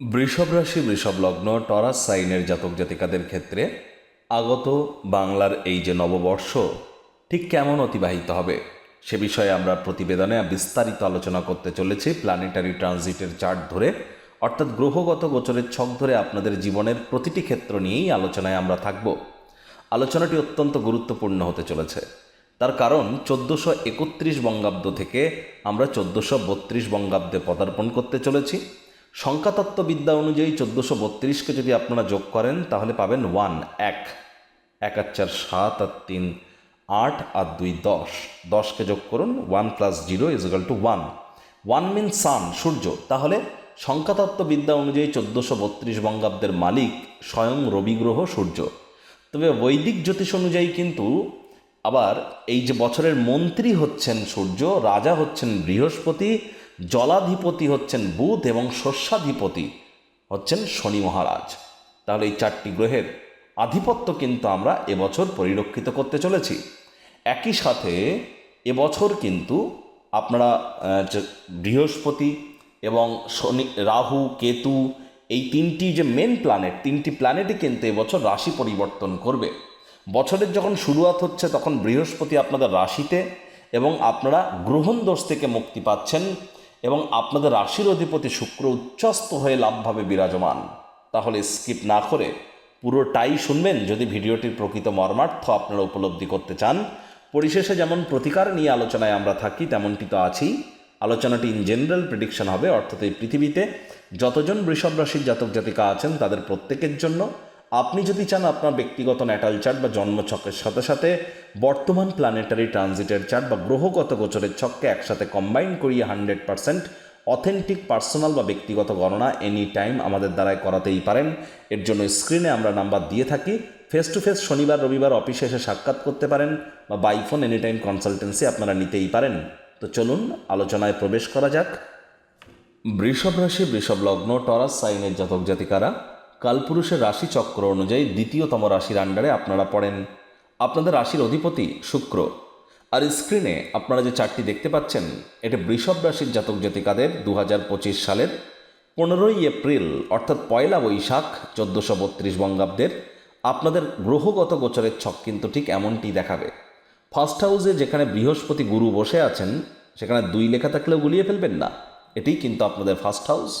বৃষভ রাশি, বৃষভ লগ্ন, টরাস সাইনের জাতক জাতিকাদের ক্ষেত্রে আগত বাংলার এই যে নববর্ষ, ঠিক কেমন অতিবাহিত হবে? সে বিষয়ে আমরা প্রতিবেদনে বিস্তারিত আলোচনা করতে চলেছি প্ল্যানেটারি ট্রানজিটের চার্ট ধরে। অর্থাৎ গ্রহগত গোচরের ছক ধরে আপনাদের জীবনের প্রতিটি ক্ষেত্র নিয়েই আলোচনায় আমরা থাকব। আলোচনাটি অত্যন্ত গুরুত্বপূর্ণ হতে চলেছে। তার কারণ চোদ্দোশো একত্রিশ বঙ্গাব্দ থেকে আমরা চোদ্দোশো বত্রিশ বঙ্গাব্দে পদার্পণ করতে চলেছি। সংখ্যাতত্ত্ববিদ্যা অনুযায়ী চোদ্দোশো বত্রিশকে যদি আপনারা যোগ করেন, তাহলে পাবেন ওয়ান, এক। এক আর চার, সাত আর তিন, আট আর দুই, দশ। দশকে যোগ করুন, one plus zero equal two one. One mean sun, সূর্য। তাহলে সংখ্যাতত্ত্ববিদ্যা অনুযায়ী চোদ্দোশো বত্রিশ বঙ্গাব্দের মালিক স্বয়ং রবিগ্রহ সূর্য। তবে বৈদিক জ্যোতিষ অনুযায়ী কিন্তু আবার এই যে বছরের মন্ত্রী হচ্ছেন সূর্য, রাজা হচ্ছেন বৃহস্পতি জলাধিপতি হচ্ছেন বুধ এবং শস্যাধিপতি হচ্ছেন শনি মহারাজ। তাহলে এই চারটি গ্রহের আধিপত্য কিন্তু আমরা এবছর পরিলক্ষিত করতে চলেছি। একই সাথে এবছর কিন্তু আপনারা বৃহস্পতি এবং শনি, রাহু, কেতু এই তিনটি যে মেন প্ল্যানেট তিনটি প্ল্যানেটই কিন্তু এবছর রাশি পরিবর্তন করবে। বছরের যখন শুরুয়াত হচ্ছে তখন বৃহস্পতি আপনাদের রাশিতে এবং আপনারা গ্রহণ দোষ থেকে মুক্তি পাচ্ছেন। এবং আপনাদের রাশির অধিপতি শুক্র উচ্চস্ত হয়ে লাভভাবে বিরাজমান। তাহলে স্কিপ না করে পুরোটাই শুনবেন যদি ভিডিওটির প্রকৃত মর্মার্থ আপনারা উপলব্ধি করতে চান। পরিশেষে যেমন প্রতিকার নিয়ে আলোচনায় আমরা থাকি, তেমনটি তো আছেই। আলোচনাটি ইন জেনারেল প্রেডিকশন হবে, অর্থাৎ এই পৃথিবীতে যতজন বৃষভ রাশির জাতক জাতিকা আছেন, তাদের প্রত্যেকের জন্য। আপনি যদি চান আপনার ব্যক্তিগত ন্যাটাল চার্ট বা জন্মছকের সাথে সাথে বর্তমান প্ল্যানেটারি ট্রানজিটের চার্ট বা গ্রহগত গোচরের ছককে একসাথে কম্বাইন করিয়ে হান্ড্রেড পারসেন্ট অথেন্টিক পার্সোনাল বা ব্যক্তিগত গণনা এনি টাইম আমাদের দ্বারাই করাতেই পারেন। এর জন্য স্ক্রিনে আমরা নাম্বার দিয়ে থাকি। ফেস টু ফেস শনিবার, রবিবার অফিসে এসে সাক্ষাৎ করতে পারেন বা বাইফোন এনি টাইম কনসালটেন্সি আপনারা নিতেই পারেন। তো চলুন, আলোচনায় প্রবেশ করা যাক। বৃষভ রাশি, বৃষভ লগ্ন টরাস সাইনের জাতক জাতিকারা। কালপুরুষের রাশি চক্র অনুযায়ী দ্বিতীয়তম রাশির আন্ডারে আপনারা পড়েন। আপনাদের রাশির অধিপতি শুক্র। আর স্ক্রিনে আপনারা যে চারটি দেখতে পাচ্ছেন, এটা বৃষভ রাশির জাতক জাতিকাদের দু হাজার পঁচিশ সালের পনেরোই এপ্রিল, অর্থাৎ পয়লা বৈশাখ, চোদ্দোশো বত্রিশ বঙ্গাব্দের আপনাদের গ্রহগত গোচরের ছক কিন্তু ঠিক এমনটি দেখাবে। ফার্স্ট হাউসে যেখানে বৃহস্পতি গুরু বসে আছেন, সেখানে দুই লেখা থাকলেও গুলিয়ে ফেলবেন না। এটাই কিন্তু আপনাদের ফার্স্ট হাউস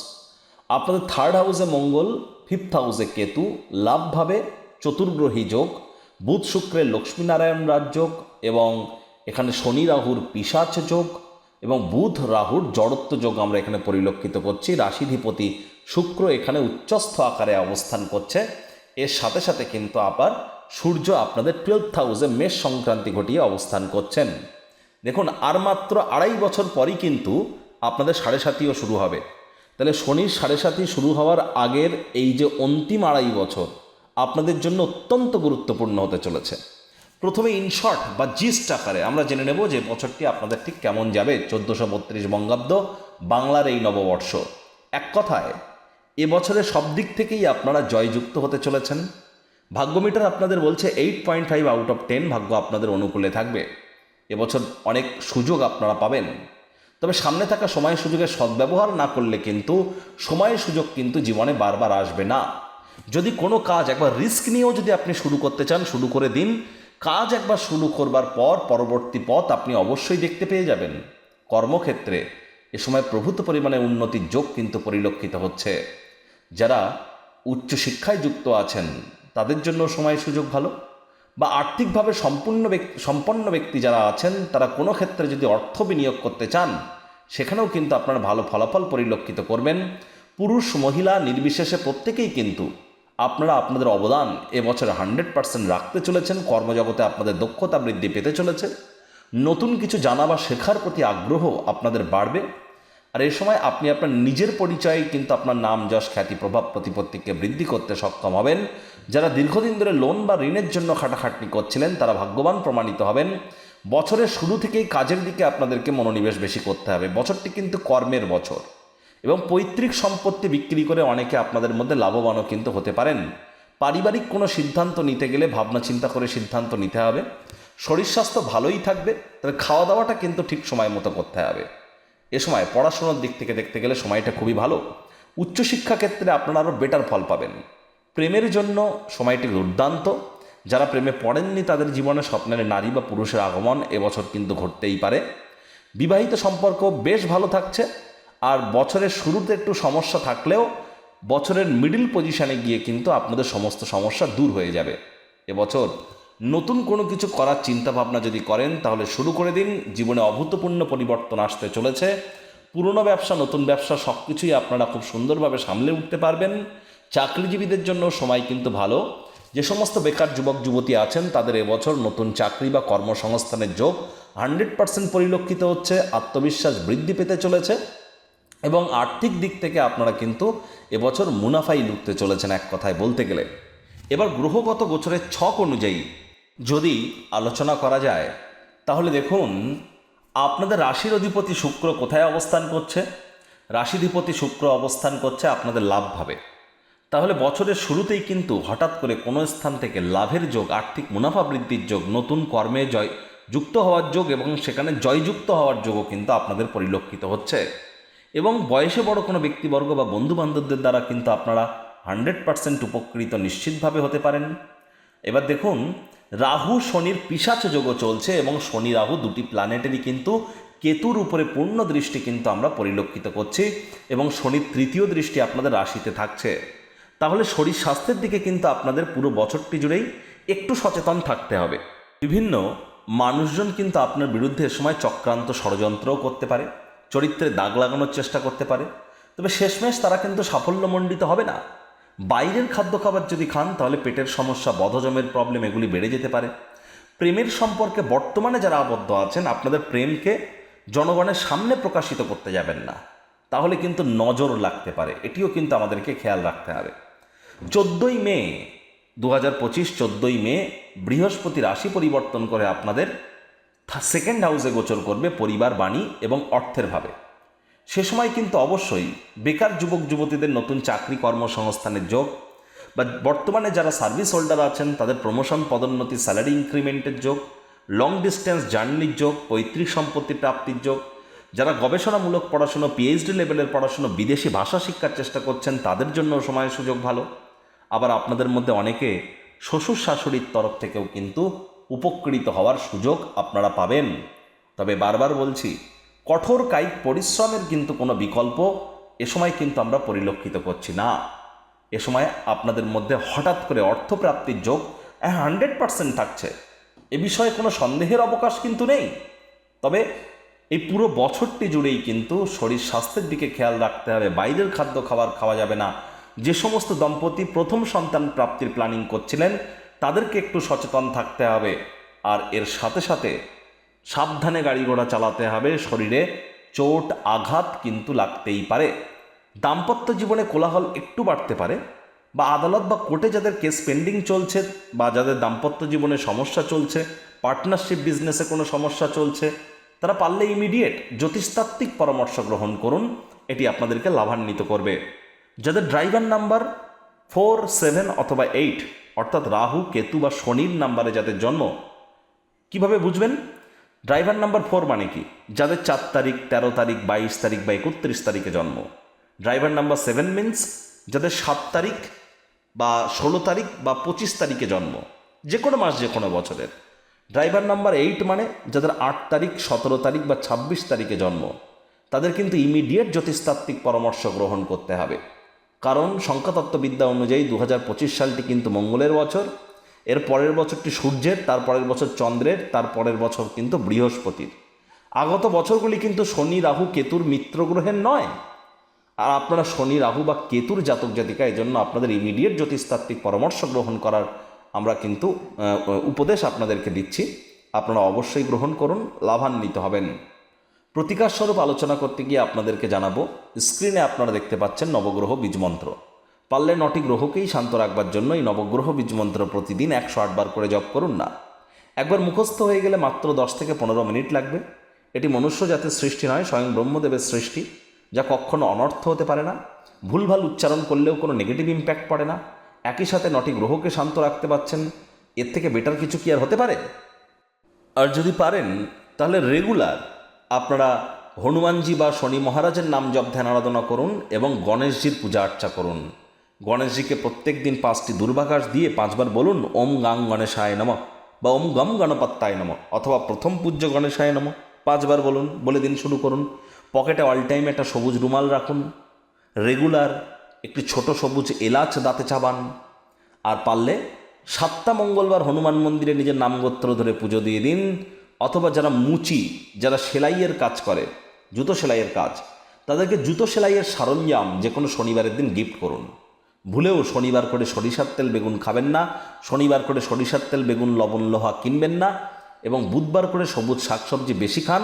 আপনাদের থার্ড হাউসে মঙ্গল ফিফথ হাউসে কেতু লাভভাবে চতুর্গ্রহী যোগ, বুধ শুক্রের লক্ষ্মীনারায়ণ রাজযোগ এবং এখানে শনি রাহুর পিসাচ যোগ এবং বুধ রাহুর জড়ত্ব যোগ আমরা এখানে পরিলক্ষিত করছি। রাশিধিপতি শুক্র এখানে উচ্চস্থ আকারে অবস্থান করছে। এর সাথে সাথে কিন্তু আবার সূর্য আপনাদের টুয়েলভ হাউসে মেষ সংক্রান্তি ঘটিয়ে অবস্থান করছেন। দেখুন, আর মাত্র আড়াই বছর পরই কিন্তু আপনাদের সাড়ে সাতিও শুরু হবে। তাহলে শনির সাড়ে সাতি শুরু হওয়ার আগের এই যে অন্তিম আড়াই বছর আপনাদের জন্য অত্যন্ত গুরুত্বপূর্ণ হতে চলেছে। প্রথমে ইনশর্ট বা জিস্ট আকারে আমরা জেনে নেব যে বছরটি আপনাদের ঠিক কেমন যাবে, চোদ্দোশো বত্রিশ বঙ্গাব্দ, বাংলার এই নববর্ষ। এক কথায় এবছরে সব দিক থেকেই আপনারা জয়যুক্ত হতে চলেছেন। ভাগ্যমিটার আপনাদের বলছে eight point five out of ten ভাগ্য আপনাদের অনুকূলে থাকবে। এবছর অনেক সুযোগ আপনারা পাবেন। তবে সামনে থাকা সময় সুযোগের সদ্ব্যবহার না করলে কিন্তু সময় সুযোগ কিন্তু জীবনে বারবার আসবে না। যদি কোনো কাজ একবার রিস্ক নিয়েও যদি আপনি শুরু করতে চান, শুরু করে দিন। কাজ একবার শুরু করবার পর পরবর্তী পথ আপনি অবশ্যই দেখতে পেয়ে যাবেন। কর্মক্ষেত্রে এ সময় প্রভূত পরিমাণে উন্নতির যোগ কিন্তু পরিলক্ষিত হচ্ছে। যারা উচ্চশিক্ষায় যুক্ত আছেন, তাদের জন্য সময় সুযোগ ভালো। বা আর্থিকভাবে সম্পূর্ণ ব্যক্তি, সম্পন্ন ব্যক্তি যারা আছেন, তারা কোনো ক্ষেত্রে যদি অর্থ বিনিয়োগ করতে চান, সেখানেও কিন্তু আপনার ভালো ফলাফল পরিলক্ষিত করবেন। পুরুষ, মহিলা, নির্বিশেষে প্রত্যেকেই কিন্তু আপনারা আপনাদের অবদান এবছর হান্ড্রেড পার্সেন্ট রাখতে চলেছেন। কর্মজগতে আপনাদের দক্ষতা বৃদ্ধি পেতে চলেছে। নতুন কিছু জানা বা শেখার প্রতি আগ্রহ আপনাদের বাড়বে। আর এই সময় আপনি আপনার নিজের পরিচয়ে, কিন্তু আপনার নাম, যশ, খ্যাতি, প্রভাব, প্রতিপত্তিকে বৃদ্ধি করতে সক্ষম হবেন। যারা দীর্ঘদিন ধরে লোন বা ঋণের জন্য খাটাখাটনি করছিলেন, তারা ভাগ্যবান প্রমাণিত হবেন। বছরের শুরু থেকেই কাজের দিকে আপনাদেরকে মনোনিবেশ বেশি করতে হবে। বছরটি কিন্তু কর্মের বছর এবং পৈতৃক সম্পত্তি বিক্রি করে অনেকে আপনাদের মধ্যে লাভবানও কিন্তু হতে পারেন। পারিবারিক কোনো সিদ্ধান্ত নিতে গেলে ভাবনা চিন্তা করে সিদ্ধান্ত নিতে হবে। শরীর স্বাস্থ্য ভালোই থাকবে, তবে খাওয়া দাওয়াটা কিন্তু ঠিক সময় মতো করতে হবে। এ সময় পড়াশোনার দিক থেকে দেখতে গেলে সময়টা খুবই ভালো। উচ্চশিক্ষা ক্ষেত্রে আপনারা আরও বেটার ফল পাবেন। প্রেমের জন্য সময়টি দুর্দান্ত। যারা প্রেমে পড়েননি তাদের জীবনে স্বপ্নের নারী বা পুরুষের আগমন এবছর কিন্তু ঘটতেই পারে। বিবাহিত সম্পর্ক বেশ ভালো থাকছে, আর বছরের শুরুতে একটু সমস্যা থাকলেও বছরের মিডিল পজিশানে গিয়ে কিন্তু আপনাদের সমস্ত সমস্যা দূর হয়ে যাবে। এবছর নতুন কোনো কিছু করার চিন্তা ভাবনা যদি করেন, তাহলে শুরু করে দিন। জীবনে অভূতপূর্ণ পরিবর্তন আসতে চলেছে। পুরনো ব্যবসা, নতুন ব্যবসা সব কিছুই আপনারা খুব সুন্দরভাবে সামলে উঠতে পারবেন। চাকরিজীবীদের জন্য সময় কিন্তু ভালো। যে সমস্ত বেকার যুবক, যুবতী আছেন, তাদের এবছর নতুন চাকরি বা কর্মসংস্থানের যোগ হান্ড্রেড পার্সেন্ট পরিলক্ষিত হচ্ছে, আত্মবিশ্বাস বৃদ্ধি পেতে চলেছে এবং আর্থিক দিক থেকে আপনারা কিন্তু এবছর মুনাফাই লুটতে চলেছেন এক কথায় বলতে গেলে। এবার গ্রহগত গোচরের ছক অনুযায়ী যদি আলোচনা করা যায়, তাহলে দেখুন, আপনাদের রাশির অধিপতি শুক্র কোথায় অবস্থান করছে? রাশিধিপতি শুক্র অবস্থান করছে আপনাদের লাভ ভাবে। তাহলে বছরের শুরুতেই কিন্তু হঠাৎ করে কোনো স্থান থেকে লাভের যোগ, আর্থিক মুনাফা বৃদ্ধির যোগ, নতুন কর্মে জয়, যুক্ত হওয়ার যোগ এবং সেখানে জয়যুক্ত হওয়ার যোগও কিন্তু আপনাদের পরিলক্ষিত হচ্ছে। এবং বয়সে বড় কোনো ব্যক্তিবর্গ বা বন্ধু বান্ধবদের দ্বারা কিন্তু আপনারা হান্ড্রেড পার্সেন্ট উপকৃত নিশ্চিতভাবে হতে পারেন। এবার দেখুন, রাহু, শনির পিসাচ যোগও চলছে এবং শনি, রাহু দুটি প্ল্যানেটেরই কিন্তু কেতুর উপরে পূর্ণ দৃষ্টি কিন্তু আমরা পরিলক্ষিত করছি এবং শনির তৃতীয় দৃষ্টি আপনাদের রাশিতে থাকছে। তাহলে শরীর স্বাস্থ্যের দিকে কিন্তু আপনাদের পুরো বছরটি জুড়েই একটু সচেতন থাকতে হবে। বিভিন্ন মানুষজন কিন্তু আপনার বিরুদ্ধে সময় চক্রান্ত ষড়যন্ত্রও করতে পারে, চরিত্রে দাগ লাগানোর চেষ্টা করতে পারে। তবে শেষমেশ তারা কিন্তু সাফল্যমণ্ডিত হবে না। বাইরের খাদ্য খাবার যদি খান, তাহলে পেটের সমস্যা, বদহজমের প্রবলেম এগুলি বেড়ে যেতে পারে। প্রেমের সম্পর্কে বর্তমানে যারা আবদ্ধ আছেন, আপনাদের প্রেমকে জনগণের সামনে প্রকাশিত করতে যাবেন না। তাহলে কিন্তু নজর লাগতে পারে। এটিও কিন্তু আমাদেরকে খেয়াল রাখতে হবে। চোদ্দোই মে দু হাজার পঁচিশ চোদ্দোই মে, বৃহস্পতি রাশি পরিবর্তন করে আপনাদের সেকেন্ড হাউসে গোচর করবে পরিবার, বাণী এবং অর্থের ভাবে। সে সময় কিন্তু অবশ্যই বেকার যুবক, যুবতীদের নতুন চাকরি কর্মসংস্থানের যোগ বা বর্তমানে যারা সার্ভিস হোল্ডার আছেন, তাদের প্রমোশন পদোন্নতি স্যালারি ইনক্রিমেন্টের যোগ লং ডিস্টেন্স জার্নির যোগ, পৈতৃক সম্পত্তি প্রাপ্তির যোগ। যারা গবেষণামূলক পড়াশুনো পিএইচডি লেভেলের পড়াশুনো, বিদেশি ভাষা শিক্ষার চেষ্টা করছেন, তাদের জন্য সময় সুযোগ ভালো। আবার আপনাদের মধ্যে অনেকে শ্বশুর শাশুড়ির তরফ থেকেও কিন্তু উপকৃত হওয়ার সুযোগ আপনারা পাবেন। তবে বারবার বলছি, কঠোর কায়িক পরিশ্রমের কিন্তু কোনো বিকল্প এ সময় কিন্তু আমরা পরিলক্ষিত করছি না। এ সময় আপনাদের মধ্যে হঠাৎ করে অর্থপ্রাপ্তির যোগ হান্ড্রেড পার্সেন্ট থাকছে। এ বিষয়ে কোনো সন্দেহের অবকাশ কিন্তু নেই। তবে এই পুরো বছরটি জুড়েই কিন্তু শরীর স্বাস্থ্যের দিকে খেয়াল রাখতে হবে। বাইরের খাদ্য খাবার খাওয়া যাবে না। যে সমস্ত দম্পতি প্রথম সন্তান প্রাপ্তির প্ল্যানিং করছিলেন, তাদেরকে একটু সচেতন থাকতে হবে। আর এর সাথে সাথে সাবধানে গাড়ি ঘোড়া চালাতে হবে, শরীরে চোট, আঘাত কিন্তু লাগতেই পারে। দাম্পত্য জীবনে কোলাহল একটু বাড়তে পারে বা আদালত বা কোর্টে যাদের কেস পেন্ডিং চলছে বা যাদের দাম্পত্য জীবনে সমস্যা চলছে পার্টনারশিপ বিজনেসে কোনো সমস্যা চলছে, তারা পারলে ইমিডিয়েট জ্যোতিষতাত্ত্বিক পরামর্শ গ্রহণ করুন, এটি আপনাদেরকে লাভান্বিত করবে। যাদের ড্রাইভার নাম্বার ফোর সেভেন অথবা এইট অর্থাৎ রাহু, কেতু বা শনির নাম্বারে যাদের জন্ম, কীভাবে বুঝবেন? ড্রাইভার নাম্বার ফোর মানে কি? যাদের চার তারিখ, তেরো তারিখ, বাইশ তারিখ বা একত্রিশ তারিখে জন্ম। ড্রাইভার নাম্বার সেভেন মিন্স যাদের সাত তারিখ বা ষোলো তারিখ বা পঁচিশ তারিখে জন্ম, যে কোনো মাস, যে কোনো বছরের। ড্রাইভার নাম্বার এইট মানে যাদের আট তারিখ, সতেরো তারিখ বা ছাব্বিশ তারিখে জন্ম, তাদের কিন্তু ইমিডিয়েট জ্যোতিষতাত্ত্বিক পরামর্শ গ্রহণ করতে হবে। কারণ সংখ্যাতত্ত্ববিদ্যা অনুযায়ী দু হাজার পঁচিশ সালটি কিন্তু মঙ্গলের বছর, এর পরের বছরটি সূর্যের, তার পরের বছর চন্দ্রের, তার পরের বছর কিন্তু বৃহস্পতির। আগত বছরগুলি কিন্তু শনি, রাহু, কেতুর মিত্র গ্রহের নয়। আর আপনারা শনি, রাহু বা কেতুর জাতক জাতিকা এই জন্য আপনাদের ইমিডিয়েট জ্যোতিষতাত্ত্বিক পরামর্শ গ্রহণ করার আমরা কিন্তু উপদেশ আপনাদেরকে দিচ্ছি। আপনারা অবশ্যই গ্রহণ করুন, লাভান্বিত হবেন। প্রতিকার স্বরূপ আলোচনা করতে গিয়ে আপনাদেরকে জানাব। স্ক্রিনে আপনারা দেখতে পাচ্ছেন নবগ্রহ বীজমন্ত্র। পারলে নটি গ্রহকেই শান্ত রাখবার জন্য এই নবগ্রহ বীজমন্ত্র প্রতিদিন একশো আটবার করে জপ করুন না। একবার মুখস্থ হয়ে গেলে মাত্র দশ থেকে পনেরো মিনিট লাগবে। এটি মনুষ্য জাতির সৃষ্টি নয়, স্বয়ং ব্রহ্মদেবের সৃষ্টি, যা কখনো অনর্থ হতে পারে না। ভুলভাল উচ্চারণ করলেও কোনো নেগেটিভ ইম্প্যাক্ট পড়ে না। একই সাথে নটি গ্রহকে শান্ত রাখতে পারছেন, এর থেকে বেটার কিছু কি আর হতে পারে? আর যদি পারেন, তাহলে রেগুলার আপনারা হনুমানজি বা শনি মহারাজের নাম জপ, ধ্যান, আরাধনা করুন এবং গণেশজির পূজা অর্চা করুন। গণেশজিকে প্রত্যেক দিন পাঁচটি দুর্বাঘাস দিয়ে পাঁচবার বলুন, ওম গাং গণেশায় নম বা ওম গম গণপত্তায় নম অথবা প্রথম পূজ্য গণেশায় নম। পাঁচবার বলুন, বলে দিন শুরু করুন। পকেটে অল টাইম একটা সবুজ রুমাল রাখুন। রেগুলার একটি ছোট সবুজ এলাচ দাঁতে চাবান। আর পারলে সাতটা মঙ্গলবার হনুমান মন্দিরে নিজের নামগোত্র ধরে পুজো দিয়ে দিন। অথবা যারা মুচি, যারা সেলাইয়ের কাজ করে, জুতো সেলাইয়ের কাজ, তাদেরকে জুতো সেলাইয়ের সরঞ্জাম যে কোনো শনিবারের দিন গিফট করুন। ভুলেও শনিবার করে সরিষার তেল বেগুন খাবেন না, শনিবার করে সরিষার তেল বেগুন, লবণ, লোহা কিনবেন না এবং বুধবার করে সবুজ শাকসবজি বেশি খান,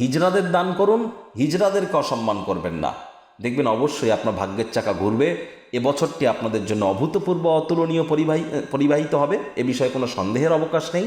হিজড়াদের দান করুন, হিজড়াদেরকে অসম্মান করবেন না। দেখবেন অবশ্যই আপনার ভাগ্যের চাকা ঘুরবে এবছরটি আপনাদের জন্য অভূতপূর্ব অতুলনীয় পরিবাহী পরিবাহিত হবে, এ বিষয়ে কোনো সন্দেহের অবকাশ নেই।